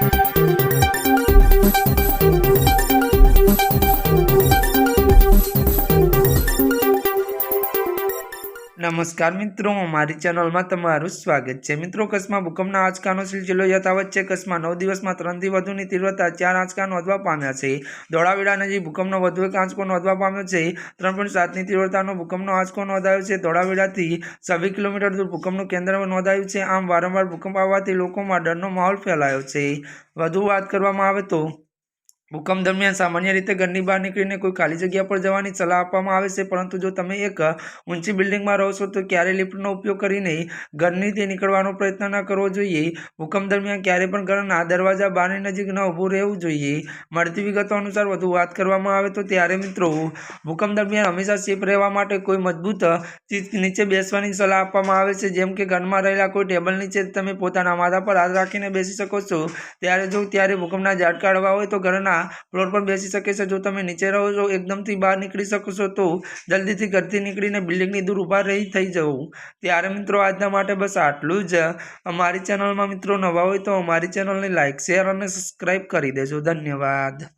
Thank you. નમસ્કાર મિત્રો, મારી ચેનલમાં તમારું સ્વાગત છે. મિત્રો, કચ્છમાં ભૂકંપના આંચકાનો સિલસિલો યથાવત છે. કચ્છમાં નવ દિવસમાં ત્રણથી વધુની તીવ્રતા, ચાર આંચકા નોંધવા પામ્યા છે. ધોળાવીરા નજીક ભૂકંપનો વધુ એક આંચકો નોંધવા પામ્યો છે. ત્રણ પોઈન્ટ સાતની તીવ્રતાનો ભૂકંપનો આંચકો નોંધાયો છે. ધોળાવીરાથી છવ્વીસ કિલોમીટર દૂર ભૂકંપનું કેન્દ્ર નોંધાયું છે. આમ વારંવાર ભૂકંપ આવવાથી લોકોમાં ડરનો માહોલ ફેલાયો છે. વધુ વાત કરવામાં આવે તો ભૂકંપ દરમિયાન સામાન્ય રીતે ઘરની બહાર નીકળીને કોઈ ખાલી જગ્યા પર જવાની સલાહ આપવામાં આવે છે, પરંતુ જો તમે એક ઊંચી બિલ્ડિંગમાં રહો છો, તો ક્યારેય લિફ્ટનો ઉપયોગ કરીને ઘરની તે નીકળવાનો પ્રયત્ન ન કરવો જોઈએ. ભૂકંપ દરમિયાન ક્યારે પણ ઘરના દરવાજા બહારની નજીક ન ઊભું રહેવું જોઈએ. મળતી વિગતો અનુસાર વધુ વાત કરવામાં આવે તો ત્યારે મિત્રો, ભૂકંપ દરમિયાન હંમેશા સેફ રહેવા માટે કોઈ મજબૂત ચીજ નીચે બેસવાની સલાહ આપવામાં આવે છે, જેમ કે ઘરમાં રહેલા કોઈ ટેબલ નીચે તમે પોતાના માથા પર હાથ રાખીને બેસી શકો છો. ત્યારે જો ત્યારે ભૂકંપના ઝાટકા હળવા હોય તો ઘરના ફ્લોર પર બેસી શકે છે. જો તમે નીચે રહો છો, એકદમથી બહાર નીકળી શકો છો, તો જલ્દીથી ઘરથી નીકળીને બિલ્ડિંગની દૂર ઊભા રહી થઈ જવું. ત્યારે મિત્રો, આજના માટે બસ આટલું જ. અમારી ચેનલમાં મિત્રો નવા હોય તો અમારી ચેનલને લાઇક શેર અને સબસ્ક્રાઈબ કરી દેજો. ધન્યવાદ.